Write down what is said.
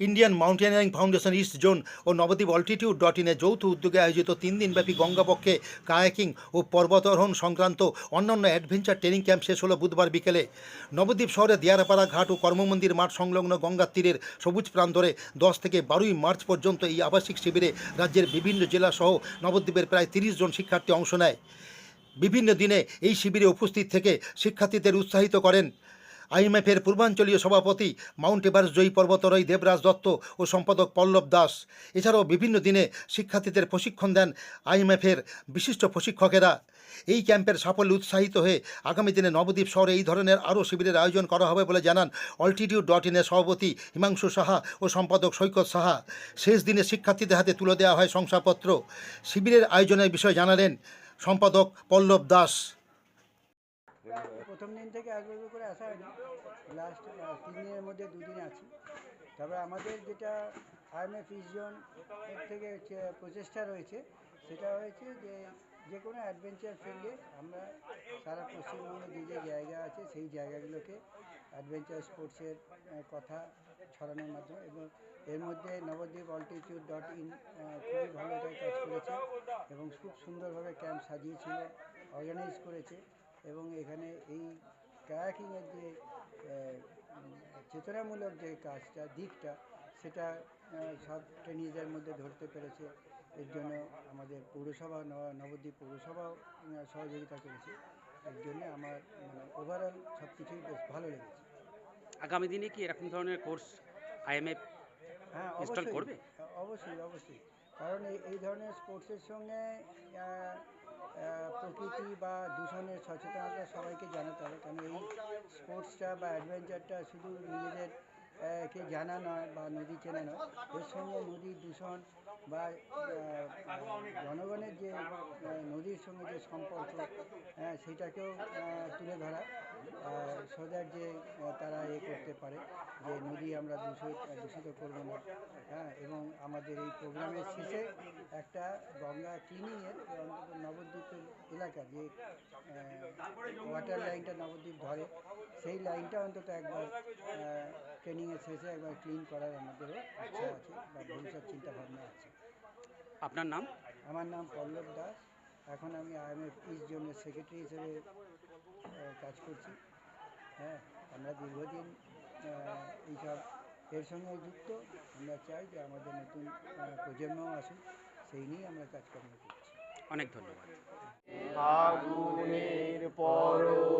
Indian mountaineering foundation east zone ও Nabadwip altitude dot ইনে যৌথ উদ্যোগে আয়োজিত তিন দিনব্যাপী গঙ্গাপক্ষে কায়াকিং ও পর্বতারোহণ সংক্রান্ত অন্যান্য অ্যাডভেঞ্চার ট্রেনিং ক্যাম্প শেষ হলো বুধবার বিকেলে। নবদ্বীপ শহরে দিয়ারাপাড়া ঘাট ও কর্মমন্দির মাঠ সংলগ্ন গঙ্গার তীরের সবুজ প্রান্তরে দশ থেকে বারোই মার্চ পর্যন্ত এই আবাসিক শিবিরে রাজ্যের বিভিন্ন জেলা সহ নবদ্বীপের প্রায় তিরিশ জন শিক্ষার্থী অংশ নেয়। বিভিন্ন দিনে এই শিবিরে উপস্থিত থেকে শিক্ষার্থীদের উৎসাহিত করেন আইএমএফের পূর্বাঞ্চলীয় সভাপতি মাউন্ট এভারেস্ট জয়ী পর্বতরয় দেবরাজ দত্ত ও সম্পাদক পল্লব দাস। এছাড়াও বিভিন্ন দিনে শিক্ষার্থীদের প্রশিক্ষণ দেন আইএমএফের বিশিষ্ট প্রশিক্ষকেরা। এই ক্যাম্পের সাফল্যে উৎসাহিত হয়ে আগামী দিনে নবদ্বীপ শহরে এই ধরনের আরও শিবিরের আয়োজন করা হবে বলে জানান অল্টিটিউড ডট ইনের সভাপতি হিমাংশু সাহা ও সম্পাদক সৈকত সাহা। শেষ দিনে শিক্ষার্থীদের হাতে তুলে দেওয়া হয় শংসাপত্র। শিবিরের আয়োজনের বিষয়ে জানালেন সম্পাদক পল্লব দাস। প্রথম দিন থেকে আগ্রহ করে আসা হয়নি। লাস্ট তিন দিনের মধ্যে দুদিন আছি। তবে আমাদের যেটা আইএমএফ জোন এর থেকে প্রচেষ্টা রয়েছে, সেটা হয়েছে যে যে কোনো অ্যাডভেঞ্চার ফিল্ডে আমরা সারা পশ্চিমবঙ্গে যে যে জায়গা আছে, সেই জায়গাগুলোকে অ্যাডভেঞ্চার স্পোর্টসের কথা ছড়ানোর মাধ্যমে এবং এর মধ্যে নবদ্বীপ অল্টিটিউড ডট ইন খুবই ভালো কাজ করেছে এবং খুব সুন্দরভাবে ক্যাম্প সাজিয়েছিল অর্গানাইজ করেছে। এবং এখানে এই কায়াকিংয়ের যে চেতনামূলক যে কাজটা দিকটা সেটা সব ট্রেনিজের মধ্যে ধরতে পেরেছে। এর জন্য আমাদের পৌরসভা নবদ্বীপ পৌরসভাও সহযোগিতা করেছে। এর জন্য আমার মানে ওভারঅল সব কিছুই বেশ ভালো লেগেছে। আগামী দিনে কি এরকম ধরনের কোর্স আইএমএফ হ্যাঁ করবে? অবশ্যই অবশ্যই। কারণ এই এই ধরনের স্পোর্টসের সঙ্গে প্রকৃতি বা দূষণের সচেতনতা সবাইকে জানাতে হবে কারণ এই স্পোর্টসটা বা অ্যাডভেঞ্চারটা শুধু নিজেদের আহ, কে জানা নয় বা নদী চেনা নয়, এর সঙ্গে নদীর দূষণ বা জনগণের যে নদীর সঙ্গে যে সম্পর্ক সেটাকেও তুলে ধরা সো দ্যাট যে তারা এ করতে পারে, যে নদী আমরা দূষিত দূষিত করব না হ্যাঁ এবং আমাদের এই প্রোগ্রামের শেষে একটা গঙ্গা ক্লিনিংয়ের অন্তত নবদ্বীপের এলাকা যে ওয়াটার লাইনটা নবদ্বীপ ধরে, সেই লাইনটা অন্তত একবার ট্রেনিংয়ের শেষে একবার ক্লিন করার আমাদেরও ইচ্ছা আছে বা ভবিষ্যৎ চিন্তা ভাবনা আছে। আপনার নাম? আমার নাম পল্লব দাস। এখন আমি আইএমএফ ইস্ট জোনের সেক্রেটারি হিসেবে কাজ করছি। হ্যাঁ আমরা দীর্ঘদিন এইসব এর সঙ্গে যুক্ত। আমরা চাই যে আমাদের নতুন আহ, প্রজন্মও আসুক। সেই নিয়েই আমরা কাজকর্ম করছি। অনেক ধন্যবাদ। আগুনের পরশমণি